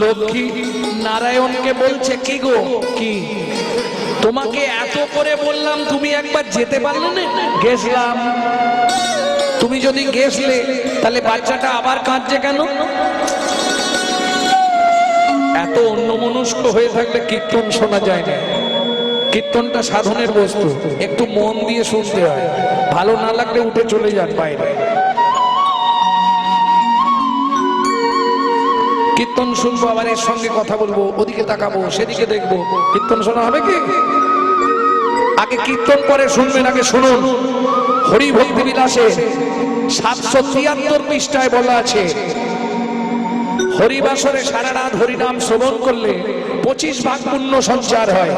লক্ষ্মী নারায়ণকে বলছে, কি গো? কি? তোমাকে এত করে বললাম, তুমি একবার যেতে পারলে না? গেছলাম তুমি যদি গেছলে তাহলে বাচ্চাটা আবার কাঁদছে কেন? এত অন্যমনস্ক হয়ে থাকলে কীর্তন শোনা যায় না। কীর্তনটা সাধনের বস্তু। একটু মন দিয়ে শুনতে হয়। ভালো না লাগলে উঠে চলে যান বাইরে। কীর্তন শুনব, আবার এর সঙ্গে কথা বলব, ওদিকে তাকাবো, সেদিকে দেখব। কীর্তন শোনা হবে কি? আগে কীর্তন পরে শুনবেন, আগে শুনুন। হরি ভক্তি বিলাসে সাতশো তিয়াত্তর পৃষ্ঠায় বলা আছে, হরিবাসরে সারা রাত হরিনাম শ্রবণ করলে পঁচিশ ভাগ পুণ্য সঞ্চার হয়।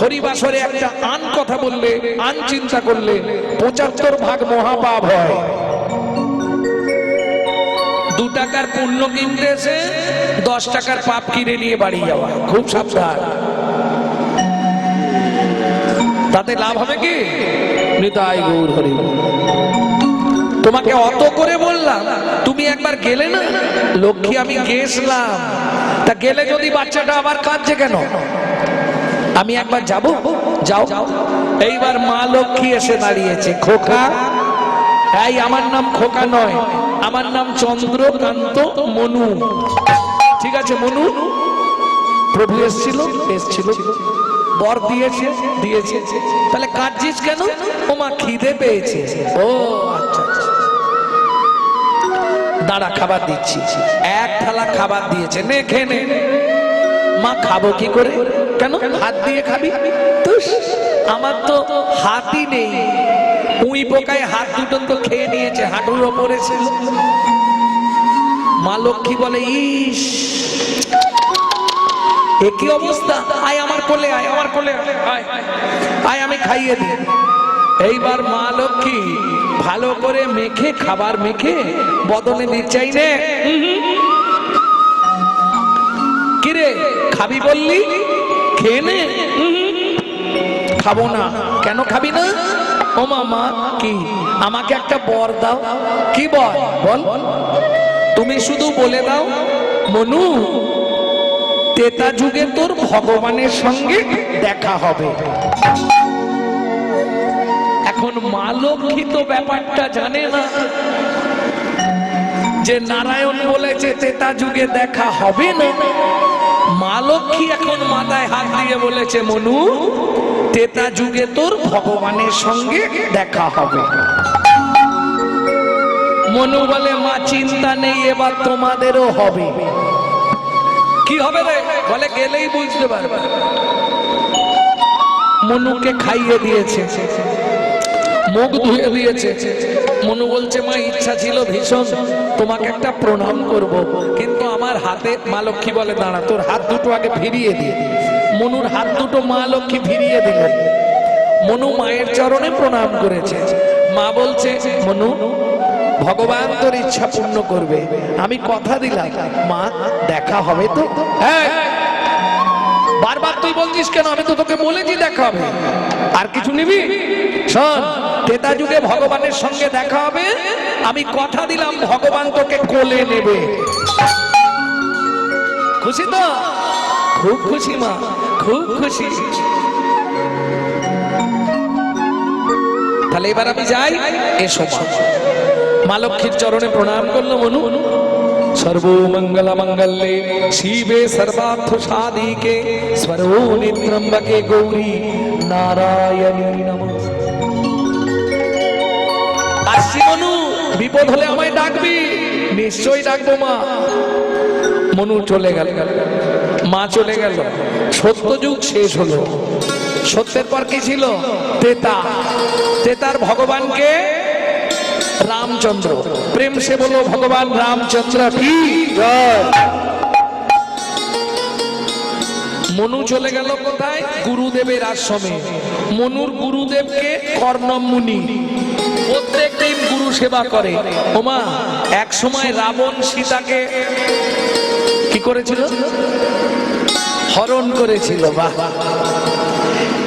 হরিবাসরে একটা আন কথা বললে, আন চিন্তা করলে পঁচাত্তর ভাগ মহাপাপ হয়। টাকার পুণ্য কিনতে এসে দশ টাকার পাপ কিনে নিয়ে বাড়ি যাওয়া। খুব সাবধান। তাতে লাভ হবে কি? তোমাকে অত করে বললাম, তুমি একবার গেলে না? লক্ষ্মী, আমি গেছলাম তা গেলে যদি বাচ্চাটা আবার কাঁদছে কেন? আমি একবার যাব? যাও। এইবার মা লক্ষ্মী এসে দাঁড়িয়েছে। খোকা? এই, আমার নাম খোকা নয়। আমার নাম চন্দ্রকান্ত মনু। ঠিক আছে, মনু? প্রভু এসছিল এসছিল। বর দিয়েছে দিয়েছে। তাহলে কাঁদছিস কেন? ও মা খিদে পেয়েছে। ও আচ্ছা আচ্ছা। দাঁড়া, খাবার দিচ্ছি। এক থালা খাবার দিয়েছে। নে খেয়ে নে। মা, খাব কি করে? কেন? হাত দিয়ে খাবি? তুস। আমার তো হাতই নেই। উই পোকায় হাত দুটো তো খেয়ে নিয়েছে হাঁটুর ওপরে মা লক্ষ্মী বলে ইস এ কি অবস্থা? আয় আমার কোলে আয় আমার কোলে আয়, আমি খাইয়ে দিই। এইবার মা লক্ষ্মী ভালো করে মেখে খাবার মেখে বদলে নিচাই নে। কিরে খাবি বললি? খেয়ে নে। খাব না। কেন খাবি না? ও মামা, কি? আমাকে একটা বর দাও। কি বর? বল। তুমি শুধু বলে দাও, মনু, তেতা যুগে তোর ভগবানের সঙ্গে দেখা হবে। এখন মা লক্ষ্মী তো ব্যাপারটা জানে না। যে নারায়ণ বলেছে, তেতা যুগে দেখা হবে না। মা লক্ষ্মী এখন মাথায় হাত দিয়ে বলেছে, মনু তেতা যুগে তোর ভগবানের সঙ্গে দেখা হবে। মনু বলে, মা, চিন্তা নেই, এবার তোমাদেরও হবে। কি হবে রে? বলে, গেলেই বুঝতে পারবে। মনুকে খাইয়ে দিয়েছে। মুখ ধুয়ে দিয়েছে। মনু বলছে, মা, ইচ্ছা ছিল ভীষণ, তোমাকে একটা প্রণাম করব। কিন্তু আমার হাতে মা লক্ষ্মী বলে, দাঁড়া, তোর হাত দুটো আগে ফিরিয়ে দিয়ে মনুর হাত দুটো মা লক্ষ্মী ফিরিয়ে দিলেন। মনু মায়ের চরণে প্রণাম করেছে। মা বলছে, মনু, ভগবান তোর ইচ্ছা পূর্ণ করবে। আমি কথা দিলাম। মা, দেখা হবে তো? হ্যাঁ বারবার তুই বলছিস কেন? আমি তো তোকে বলেছি দেখা হবে। আর কিছু নিবি? শোন, তেতা যুগে ভগবানের সঙ্গে দেখা হবে। আমি কথা দিলাম, ভগবান তোকে কোলে নেবে। খুশি তো? খুব খুশি মা, খুব খুশি। তাহলে এবার আমি যাই, এসো মা। মা লক্ষ্মীর চরণে প্রণাম করল মনু। সর্বমঙ্গল মঙ্গলে শিবে সর্বার্থ সাধিকে স্বরূনি ত্রম্বকে গৌরী নারায়ণী নম আসছি মনু বিপদ হলে আমায় ডাকবি নিশ্চয়ই ডাকবো মা। মনু চলে গেল। মা চলে গেল। সত্য যুগ শেষ হলো। সত্যের পর কি ছিল? তেতা। তেতার ভগবানকে রামচন্দ্র। প্রেম সে বলো, ভগবান রামচন্দ্র কি? মনু চলে গেল কোথায়? গুরুদেবের আশ্রমে। মনুর গুরুদেবকে কর্ণমুনি প্রত্যেক দিন গুরু সেবা করে। ওমা এক সময় রাবণ সীতাকে কি করেছিল? হরণ করেছিল, বাহ।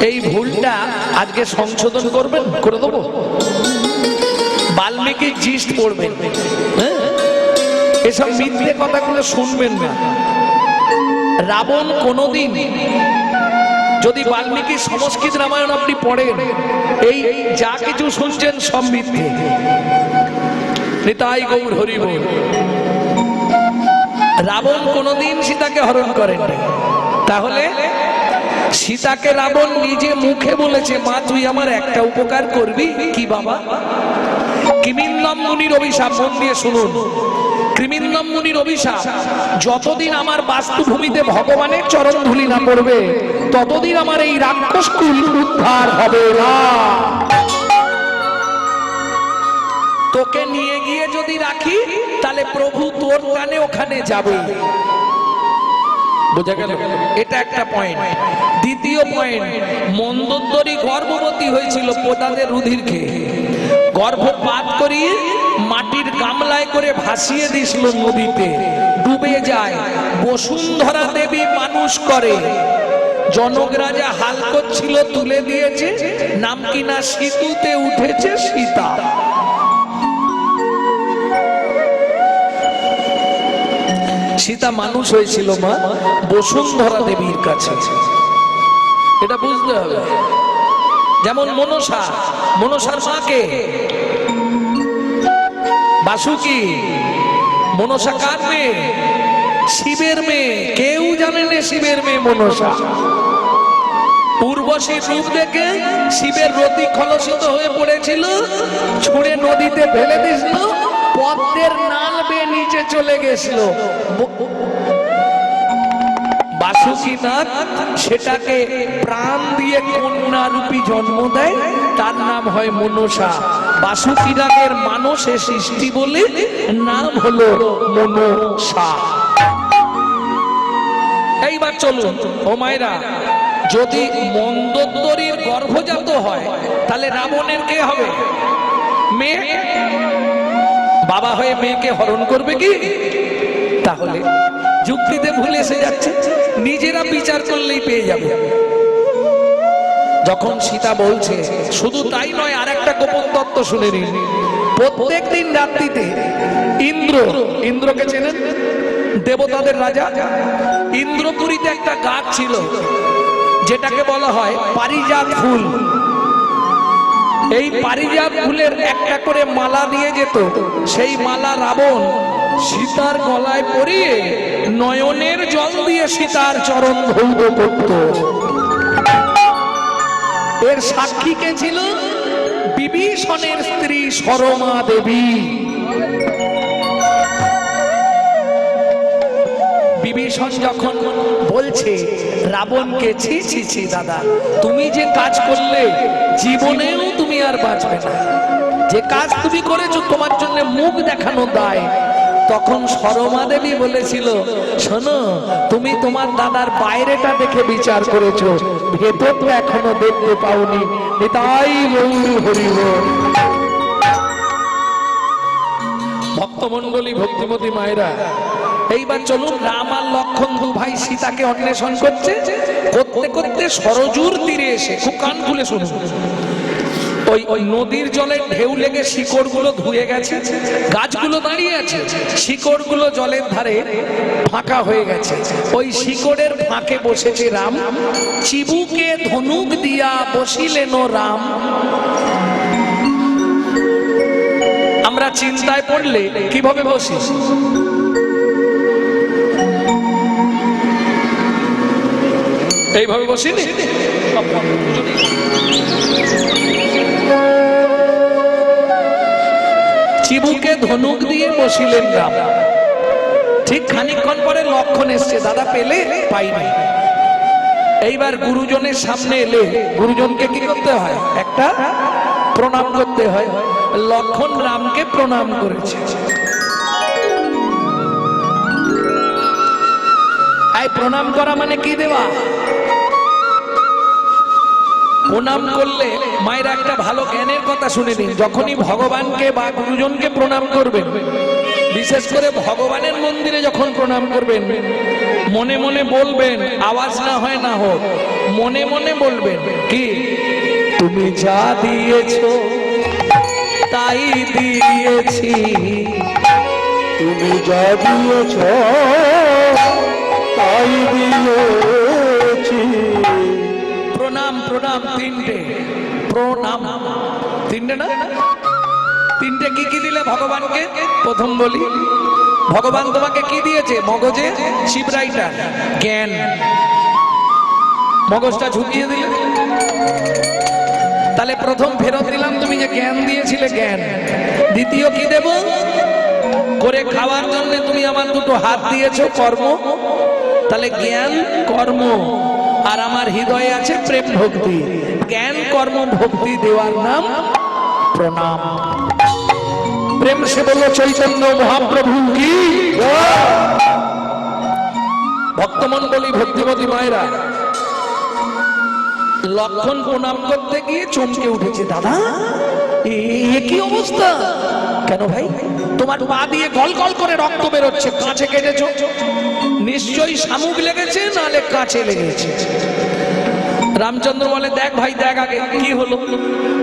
এই ভুলটা আজকে সংশোধন করবেন? করে দেবো? বাল্মীকি জিস্ট পড়বেন। হ্যাঁ? এসব মিথ্যে কথাগুলো শুনবেন না। রাবণ কোনোদিন যদি বাল্মীকি সংস্কৃত রামায়ণ আপনি পড়েন এই যা কিছু শুনছেন সব মিথ্যে। নিতাই গৌর হরি বল। রাবণ কোনোদিন সীতাকে হরণ করেন তাহলে সীতাকে রাবণ নিজে মুখে বলেছে মা তুই আমার একটা উপকার করবি। কি বাবা? কিমিন্দম মুনির অভিশাপ, মন দিয়ে শুনুন। কৃমিন্দম মুনির অভিশাপ, যতদিন আমার বাস্তুভূমিতে ভগবানের চরণ ধুলি না পড়বে, ততদিন আমার এই রাক্ষস কুল উদ্ধার হবে না। তোকে নিয়ে গিয়ে যদি রাখি, তাহলে প্রভু তোর কানে ওখানে যাবে। বোঝা গেল? এটা একটা পয়েন্ট দ্বিতীয় পয়েন্ট মন্দোদরী গর্ভবতী হয়েছিল পোদাদের রুধির খেয়ে গর্ভপাত করিয়ে মাটির গামলায় করে ভাসিয়ে দিছিল নদীতে। ডুবে যায়। বসুন্ধরা দেবী মানুষ করে। জনক রাজা হাল করছিল, তুলে দিয়েছে। নাম কিনা সিতুতে উঠেছে সীতা। সীতা মানুষ হয়েছিল মা বসুন্ধরা দেবীর কাছে। এটা বুঝতে হবে। যেমন মনসা, মনসার মাকে। বাসুকি মনসা কার মেয়ে? শিবের মেয়ে। কেউ জানে না শিবের মেয়ে মনসা। উর্বশী রূপ দেখে শিবের রতি খলসিত হয়ে পড়েছিল, ছুঁড়ে নদীতে ফেলে দিছিল, পদ্মের নাল বেয়ে নিচে চলে গেছিল। বাসুকীনাথ সেটাকে প্রাণ দিয়ে কন্যা রূপী জন্ম দেয়, তার নাম হয় মনসা। বাসুকীনাথের মানসে সৃষ্টি বলে নাম হলো মনসা। এইবার চলুন, ও মায়েরা, যদি মন্দোদরীর গর্ভজাত হয়, তাহলে রাবণের কে হবে? মেয়ে? বাবা হয়ে মেয়েকে হরণ করবে কি? তাহলে যুক্তিতে ভুলে এসে যাচ্ছে। নিজেরা বিচার করলেই পেয়ে যাবে। যখন সীতা বলছে, শুধু তাই নয় আর একটা গোপন তত্ত্ব শুনে নিন। প্রত্যেক দিন রাত্রিতে ইন্দ্র, ইন্দ্রকে চেনেন? দেবতাদের রাজা। ইন্দ্রপুরীতে একটা গাছ ছিল, যেটাকে বলা হয় পারিজাত ফুল। এই পারিজাত ফুলের একটা করে মালা দিয়ে যেত। সেই মালা রাবণ সীতার গলায় পরিয়ে নয়নের জল দিয়ে সীতার চরণ ধৌত করত। এর সাক্ষী কে ছিল? বিভীষণের স্ত্রী সরমা দেবী। বিভীষণ যখন বলছে, রাবণকে ছি ছি ছি, দাদা, তুমি যে কাজ করলে, জীবনেও তুমি আর বাঁচবে না। যে কাজ তুমি করেছ, তোমার জন্য মুখ দেখানো দায়। তখন সরমা দেবী বলেছিল, শোনো, তুমি তোমার দাদার বাইরেটা দেখে বিচার করেছ। ভেতরটা এখনও দেখতে পাওনি। তাই গৌর হরিব ভক্তমন্ডলী ভক্তিমতী মায়েরা, এইবার চলুন রাম আর লক্ষণ দু ভাই সীতাকে অন্বেষণ করছে। করতে করতে সরজুর তীরে এসে খুব কান খুলে শুনুন। ওই ওই নদীর জলে ঢেউ লেগে শিকড়গুলো ধুয়ে গেছে, গাছগুলো দাঁড়িয়ে আছে, শিকড়গুলো জলের ধারে ফাঁকা হয়ে গেছে। ওই শিকড়ের ফাঁকে বসেছে রাম, চিবুকে ধনুক দিয়া বসিলেন রাম। আমরা চিন্তায় পড়লে কীভাবে বসি? এইভাবে বসিনি? চিবুকে ধনুক দিয়ে বসিলেন রাম। ঠিক খানিকক্ষণ পরে লক্ষণ এসছে। দাদা পেলে? পাইনি। এইবার গুরুজনের সামনে এলে, গুরুজনকে কি করতে হয়? একটা প্রণাম করতে হয়। লক্ষণ রামকে প্রণাম করেছে। প্রণাম করা মানে কি দেওয়া? প্রণাম করলে মায়ের একটা ভালো জ্ঞানের কথা শুনে নিন। যখনই ভগবানকে বা গুরুজনকে প্রণাম করবেন, বিশেষ করে ভগবানের মন্দিরে যখন প্রণাম করবেন, মনে মনে বলবেন, আওয়াজ না হয় না হোক, মনে মনে বলবেন, কি? তুমি যা দিয়েছ, তাই দিয়েছি। তুমি যা দিয়েছ, তাই দিয়েছি। প্রণাম তিনটে। প্রণাম। তিনটে না? তিনটে কি কি দিলে ভগবানকে? প্রথম বলি, ভগবান তোমাকে কি দিয়েছে? মগজে? শিবরাইটার জ্ঞান। মগজটা ঝুঁকিয়ে দিলে। তাহলে প্রথম ফেরত দিলাম তুমি যে জ্ঞান দিয়েছিলে জ্ঞান। দ্বিতীয় কি দেব? করে খাওয়ার জন্য তুমি আমার দুটো হাত দিয়েছ, কর্ম। তাহলে জ্ঞান, কর্ম। আর আমার হৃদয়ে আছে প্রেম ভক্তি। জ্ঞান, কর্ম, ভক্তি দেওয়ার নাম প্রণাম। প্রেম সে বলল, চৈতন্য মহাপ্রভু কি? ভক্তমন্ডলী ভক্তিমতী মায়েরা, লক্ষণ প্রণাম করতে গিয়ে চমকে উঠেছে, দাদা কি অবস্থা? কেন ভাই, তোমার পা দিয়ে গল গল করে রক্ত বেরোচ্ছে কাছে কেটেছ? নিশ্চয়ই শামুক লেগেছে, নালে কাছে লেগেছে। রামচন্দ্র বলে, দেখ ভাই, দেখ আগে, কি হলো?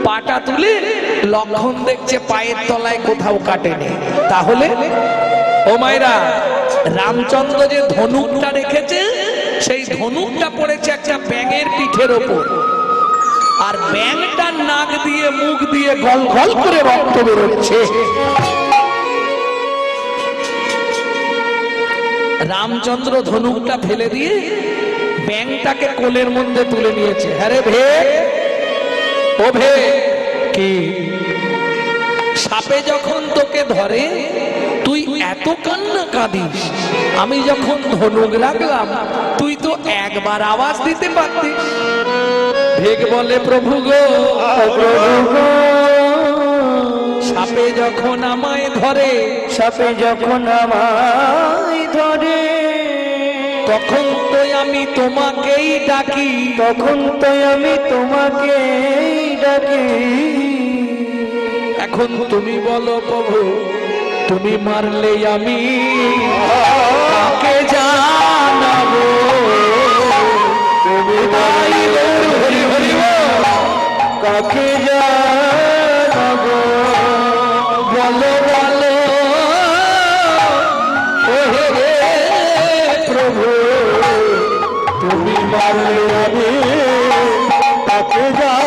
পাটা তুলে লক্ষণ দেখছে, পায়ের তলায় কোথাও কাটেনি। তাহলে, ও মাইরা রামচন্দ্র যে ধনুকটা রেখেছে, সেই ধনুকটা পড়েছে একটা ব্যাঙের পিঠের ওপর। আর ব্যাঙটা নাক দিয়ে, মুখ দিয়ে গল গল করে রক্ত বেরোচ্ছে। রামচন্দ্র ধনুকটা ফেলে দিয়ে ব্যাংটাকে কোলের মধ্যে তুলে নিয়েছে। আরে ভে ও ভে কি? সাপে যখন তোকে ধরে তুই এত কান্না কাঁদিস। আমি যখন ধনুক রাখলাম তুই তো একবার আওয়াজ দিতে পারতিস। ভেগ বলে প্রভু গো প্রভু গো, সাপে যখন আমায় ধরে সাপে যখন আমায় ধরে তখন তো আমি তোমাকেই ডাকি। তখন তো আমি তোমাকে ডাকি। এখন তুমি বলো প্রভু তুমি মারলে আমি কাকে জানাব? তুমি গৌর হরি হরি। কাকে জানাব? বলো বলো। প্রভু তুমি মারলে আমি তাকে জানাব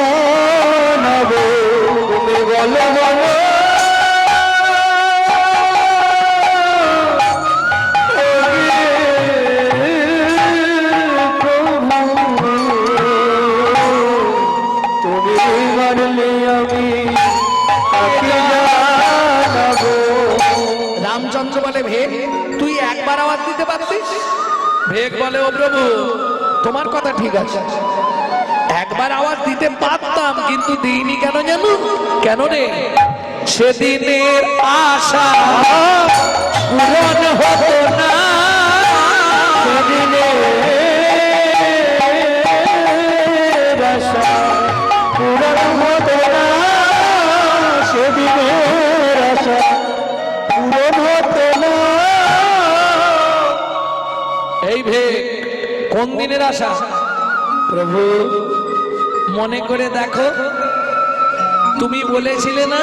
সেদিনের আশা পূরণ হতো না। এই ভেগ কোন দিনের আশা? প্রভু মনে করে দেখো। তুমি বলেছিলে না,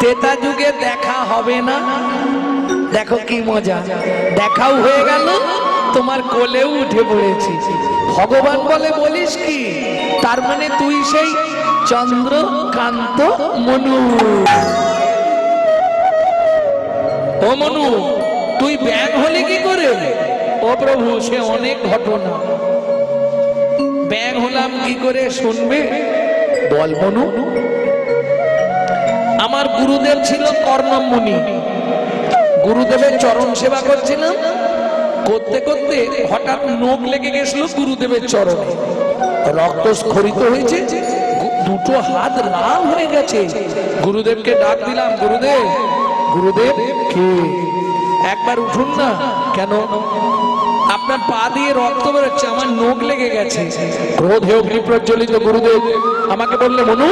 তেতা যুগে দেখা হবে না? দেখো কি মজা, দেখাও হয়ে গেল, তোমার কোলেও উঠে পড়েছি। ভগবান বলে, বলিস কি? তার মানে তুই সেই চন্দ্রকান্ত মনু। ও মনু, তুই ব্যাং হলে কি করে? ও প্রভু, সে অনেক ঘটনা। ব্যাং হলাম কি করে শুনবে? বল মনু। আমার গুরুদেব ছিল কর্ণমুনি। গুরুদেবের চরণ সেবা করছিলাম। করতে করতে হঠাৎ নোখ লেগে গেছিল গুরুদেবের চরণে। রক্ত স্খরিত হয়েছে। দুটো হাত লাল হয়ে গেছে। গুরুদেবকে ডাক দিলাম, গুরুদেব গুরুদেব, কে? একবার উঠুন না। কেন? আপনার পা দিয়ে রক্ত বেরোচ্ছে, আমার নোখ লেগে গেছে। ক্রোধে অগ্নি প্রজ্বলিত গুরুদেব আমাকে বললে মনু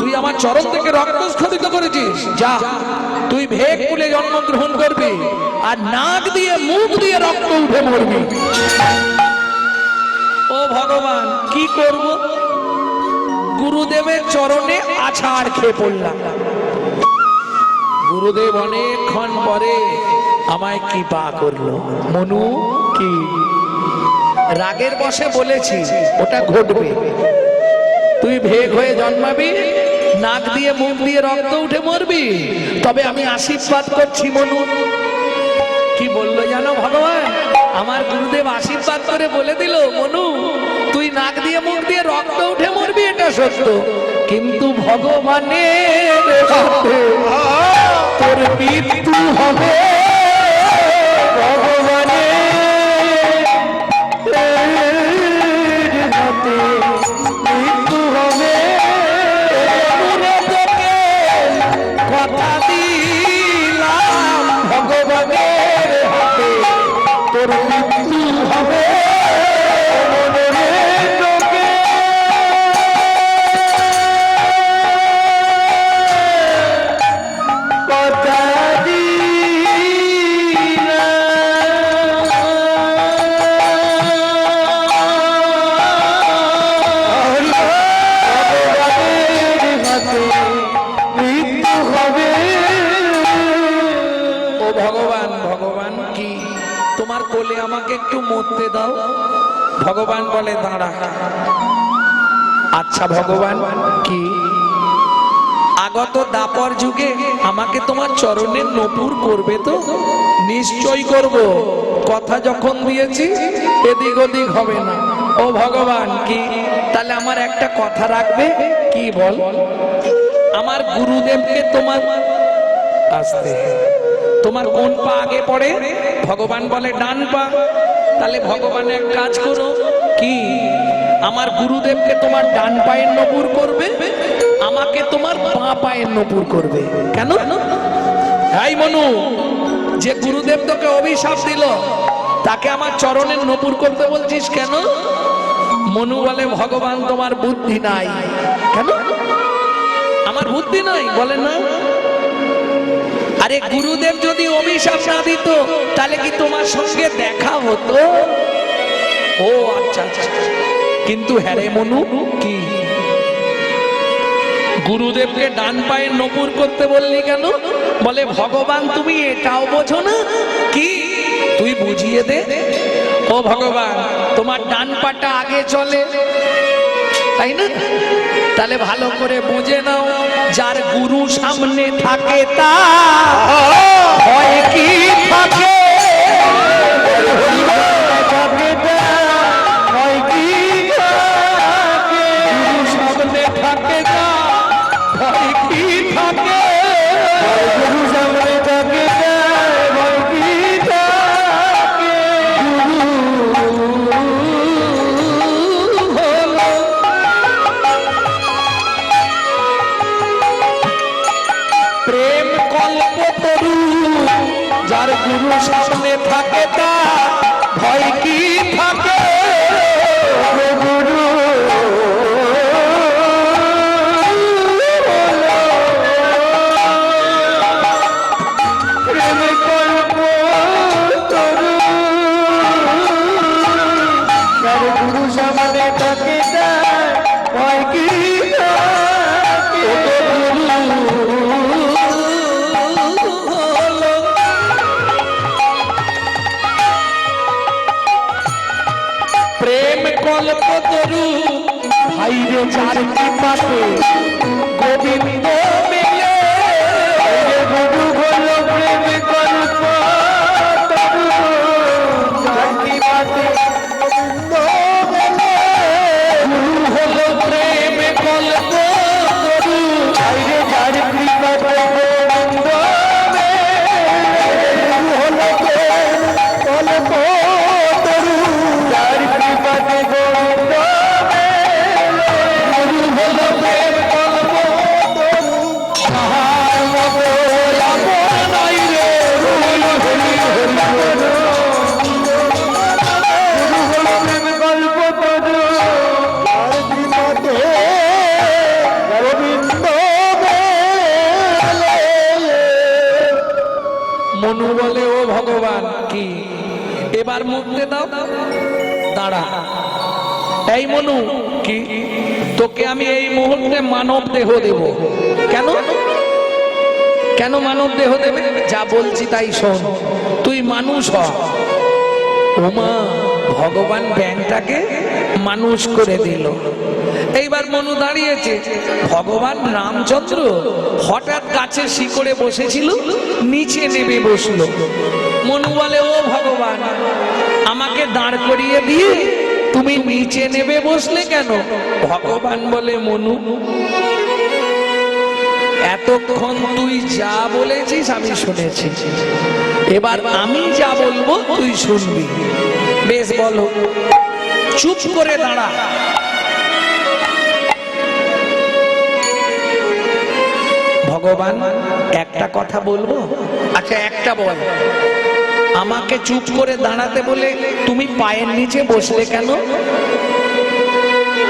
তুই আমার চরণ থেকে রক্ত স্খলিত করেছিস। যা, তুই ভেগ কুলে জন্মগ্রহণ করবি আর নাক দিয়ে, মুখ দিয়ে রক্ত উঠে মরবি। ও ভগবান, কি করব? গুরুদেবের চরণে আছাড় খেয়ে পড়লাম। গুরুদেব অনেকক্ষণ পরে আমায় কি পা করল। মনু, কি? রাগের বসে বলেছি, ওটা ঘটবে। তুই ভেগ হয়ে জন্মাবি? নাক দিয়ে, মুখ দিয়ে রক্ত উঠে মরবি। তবে আমি আশীর্বাদ করছি, মনু। কি বলল জানো ভগবান? আমার গুরুদেব আশীর্বাদ করে বলে দিল, মনু, তুই নাক দিয়ে, মুখ দিয়ে রক্ত উঠে মরবি, এটা সত্য। কিন্তু ভগবানের তোর মৃত্যু হবে। একটু মরতে দাও। ভগবান বলে, দাঁড়া। আচ্ছা ভগবান, কি? আগত দাপর যুগে আমাকে তোমার চরণের নপুর করবে তো? নিশ্চয় করব। কথা যখন দিয়েছি, এদিক ওদিক হবে না। ও ভগবান, কি? তাহলে আমার একটা কথা রাখবে? কি বল? আমার গুরুদেবকে তোমার আসতে। তোমার কোন পা আগে পড়ে? ভগবান বলে, ডান পা। তাহলে ভগবান এক কাজ করো। কি? আমার গুরুদেবকে তোমার ডান পায়ের নপুর করবে? আমাকে তোমার বাঁ পায়ের নপুর করবে। কেন? হাই মনু, যে গুরুদেব তোকে অভিশাপ দিল, তাকে আমার চরণের নপুর করতে বলছিস কেন? মনু বলে, ভগবান, তোমার বুদ্ধি নাই। কেন? আমার বুদ্ধি নাই, বলে না? আরে গুরুদেব যদি অভিশাপ না দিত তাহলে কি তোমার সঙ্গে দেখা হতো? ও আচ্ছা আচ্ছা। কিন্তু হ্যারে মনু কি? গুরুদেবকে ডান পায়ে নপুর করতে বললি কেন? বলে ভগবান তুমি এটাও বোঝো না? কি? তুই বুঝিয়ে দে? ও ভগবান তোমার ডান পাটা আগে চলে। তাই না? তাহলে ভালো করে বুঝে নাও, যার গুরু সামনে থাকে তা হয় কি থাকে? যার গুরু সামনে থাকে তা ভয় কি এবার মুক্তি দাও। দাঁড়া। এই মনু, কি? তোকে আমি এই মুহূর্তে মানব দেহ দেব। কেন? কেন মানব দেহ দেবে? যা বলছি তাই শোন। তুই মানুষ হ। ওমা ভগবান ব্যাংটাকে মানুষ করে দিল। এইবার মনু দাঁড়িয়েছে। ভগবান রামচন্দ্র হঠাৎ গাছের শিকড়ে বসেছিল, নিচে নেমে বসল। মনু বলে, ও ভগবান, আমাকে দাঁড় করিয়ে দিয়ে তুমি নিচে নেমে বসলে কেন? ভগবান বলে, মনু, এতক্ষণ তুই যা বলেছিস আমি শুনেছি। এবার আমি যা বলব তুই শুনবি। বেশ, বলো, চুপ করে দাঁড়া। ভগবান, একটা কথা বলব? আচ্ছা একটা বল। আমাকে চুপ করে দাঁড়াতে বলে তুমি পায়ের নিচে বসলে কেন?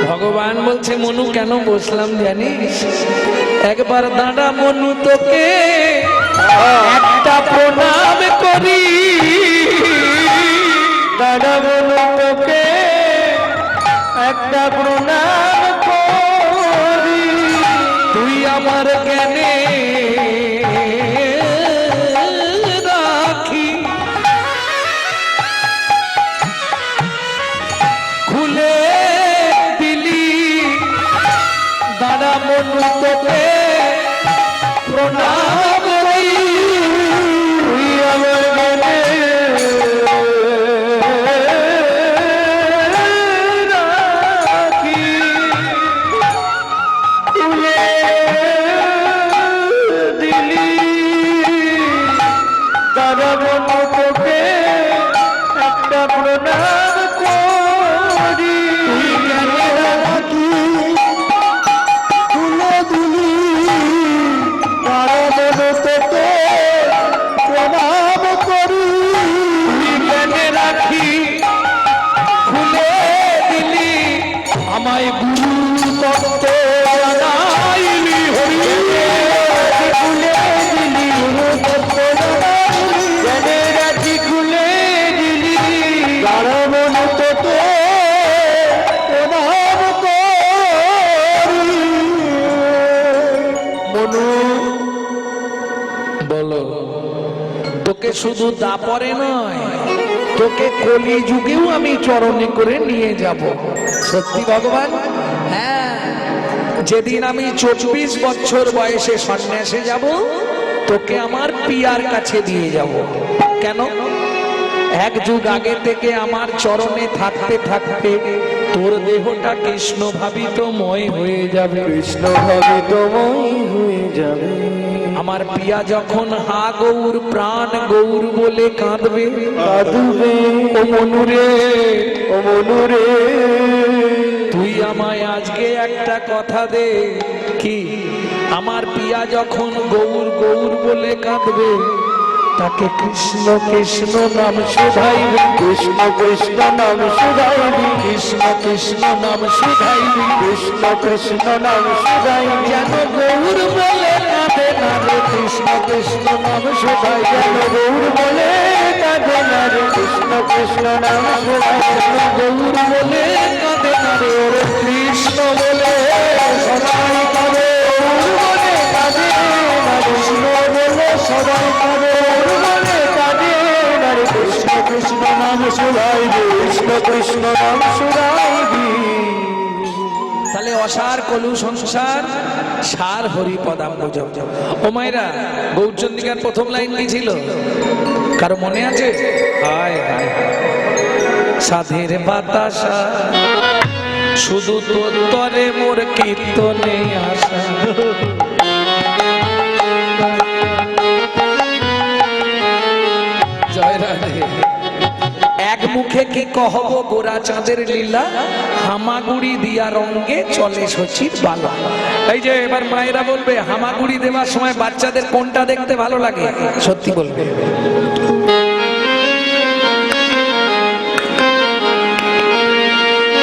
ভগবান বলছে, মনু, কেন বসলাম জানিস? একবার দাঁড়া মনু তোকে, একটা প্রণাম করি। দাঁড়া মনু তোকে, একটা প্রণাম করি। তুই আমার জ্ঞানে প্রণাম দাপরে নয়। তোকে কলি যুগেও আমি চরণে করে নিয়ে যাব। সত্যি ভগবান? হ্যাঁ। যেদিন আমি চব্বিশ বছর বয়সে সন্ন্যাসে যাব, তোকে আমার পিয়ার কাছে দিয়ে যাব। কেন? এক যুগ আগে থেকে আমার চরণে থাকতে থাকতে তোর দেহটা কৃষ্ণ ভাবিতময় হয়ে যাবে কৃষ্ণ ভাবিতময় হয়ে যাবে। আমার পিয়া যখন হা গৌর প্রাণ গৌর বলে কাঁদবে কাঁদবে। ও মনুরে ও মনুরে। তুই আমায় আজকে একটা কথা দে কি? আমার পিয়া যখন গৌর গৌর বলে কাঁদবে তাকে কৃষ্ণ কৃষ্ণ নাম শোধাইবে। কৃষ্ণ কৃষ্ণ নাম সুধাইবি কৃষ্ণ কৃষ্ণ নাম শোধাইবি। কৃষ্ণ কৃষ্ণ নাম সুধাইবি যেন গৌর বলে কাঁদে না রে। কৃষ্ণ কৃষ্ণ নাম শোধাই যেন গৌর বলে কাঁদে না রে। কৃষ্ণ কৃষ্ণ নাম সুধাইবি গৌর বলে কাঁদে না রে। কৃষ্ণ বলে কৃষ্ণ নাম সুধাইবি তাহলে অসার কলু সংসার, সার হরি প্রথম লাইন কি ছিল? কারও মনে আছে। সাধের শুধু তরে মোর কীর্তনে আসা। জয় রাধে। এক মুখে কি কহব গোরা চাঁদের লীলা? হামাগুড়ি দিয়া রঙ্গে চলে সচির বালা। এই যে এবার মায়েরা বলবে হামাগুড়ি দেওয়ার সময় বাচ্চাদের কোনটা দেখতে ভালো লাগে? সত্যি বলবে।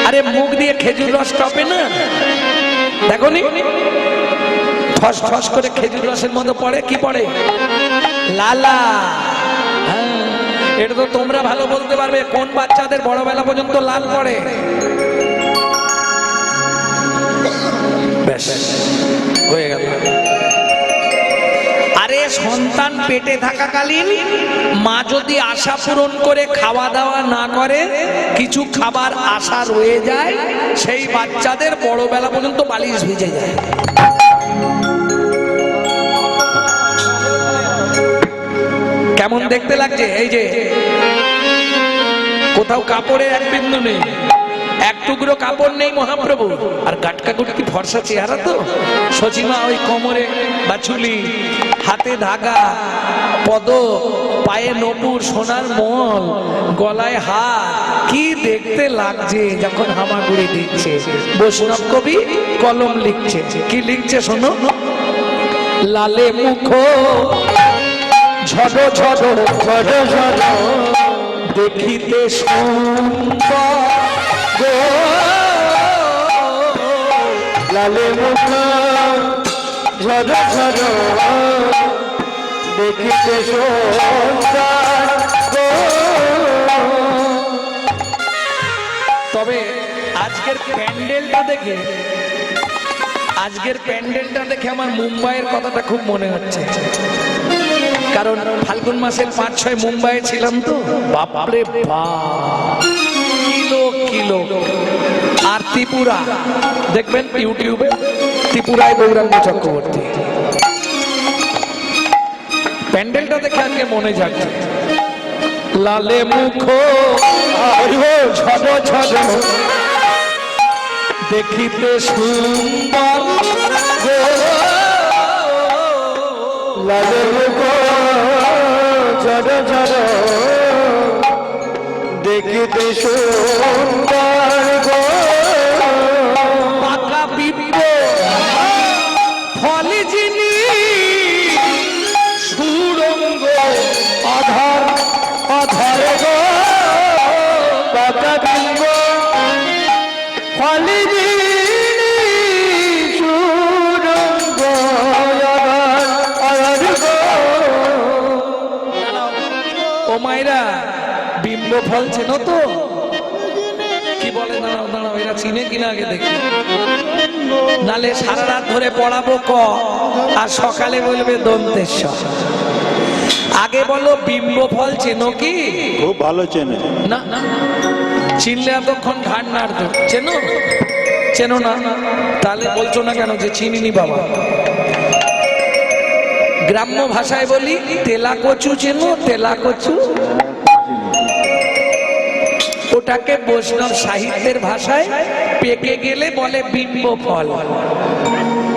আরে মুখ দিয়ে খেজুর রস টপে না? দেখো নি। ঠস ঠস করে খেজুর রসের মধ্যে পড়ে কি পড়ে? লালা। হ্যাঁ, এটা তো তোমরা ভালো বলতে পারবে, কোন বাচ্চাদের বড় বেলা পর্যন্ত লাল পড়ে? ব্যাস, হয়ে গেল। আরে সন্তান পেটে থাকাকালীন মা যদি আশা পূরণ করে খাওয়া দাওয়া না করে, কিছু খাবার আশা রয়ে যায়, সেই বাচ্চাদের বড়বেলা পর্যন্ত বালিশ ভিজে যায়। কেমন দেখতে লাগছে? এই যে, কোথাও কাপড়ের এক বিন্দু নেই, এক টুকরো কাপড় নেই মহাপ্রভু। আর গাটকা গুটকি ফর্সা চেহারা তো? সচিমা ওই কোমরে বাছুলি হাতে ধাগা, পদ, পায়ে নপুর, সোনার মল, গলায় হাত, কি দেখতে লাগছে যখন হামাগুড়ি দিচ্ছে? বৈষ্ণব কবি কলম লিখছে। কি লিখছে শোনো? লালে মুখ ঝড় ঝড় ঝড় ঝড়, দেখিতে লালে মুখ ঝর ঝর দেখিতে। তবে আজকের প্যান্ডেলটা দেখে, আজকের প্যান্ডেলটা দেখে আমার মুম্বাইয়ের কথাটা খুব মনে হচ্ছে কারণ ফাল্গুন মাসের পাঁচ, ছয় মুম্বাইয়ে ছিলাম তো। বাপরে বাপ। Kilo kilo. আর ত্রিপুরা। দেখবেন ইউটিউবে ত্রিপুরায় গৌরাঙ্গ চক্রবর্তী। প্যান্ডেলটা দেখে আজকে মনে যাচ্ছে লালে মুখ দেখিতে সুন্দর লালে মুখ। ঝর ঝড়। দেখিতে সুন্দর গো। দাঁড়াও চিনে কিনা আগে দেখি। নালে সারা রাত ধরে পড়াবো ক আর সকালে বলবে দন্তেশ্বর। আগে বলো বিম্ব ফল চেনো কি? খুব ভালো চেনে। না না চিনলে এতক্ষণ ঘাট নাড়তো চেনো? চেনো না? তাহলে বলছো না কেন যে চিনিনি বাবা? গ্রাম্য ভাষায় বলি তেলা কচু চেনো তেলা কচু ওটাকে বৈষ্ণব সাহিত্যের ভাষায় পেকে গেলে বলে বিম্ব ফল।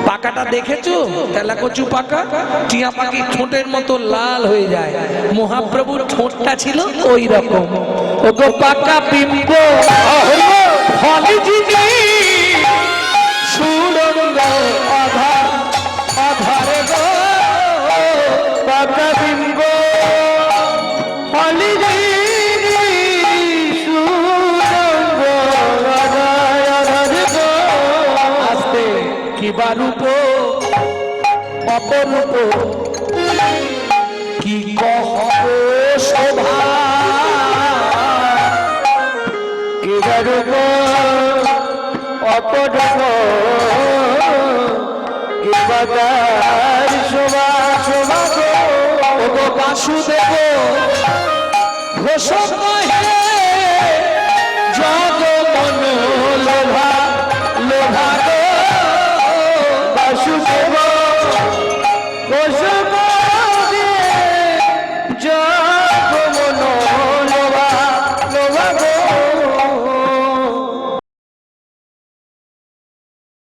পাকাটা দেখেছ? তেলা কচু পাকা? টিয়া পাখি ঠোঁটের মতো লাল হয়ে যায়। মহাপ্রভুর ঠোঁটটা ছিল ওই রকম ওগো পাকা বিম্ব। ফল সুরঙ্গ। অপরূপ কি কহ শোভা? কিবারূপ অপরূপ কিবাদার শোভা শোভা গো বাসুদেব ঘোষক জগ মন লোভা লোভা গো বাসুদেব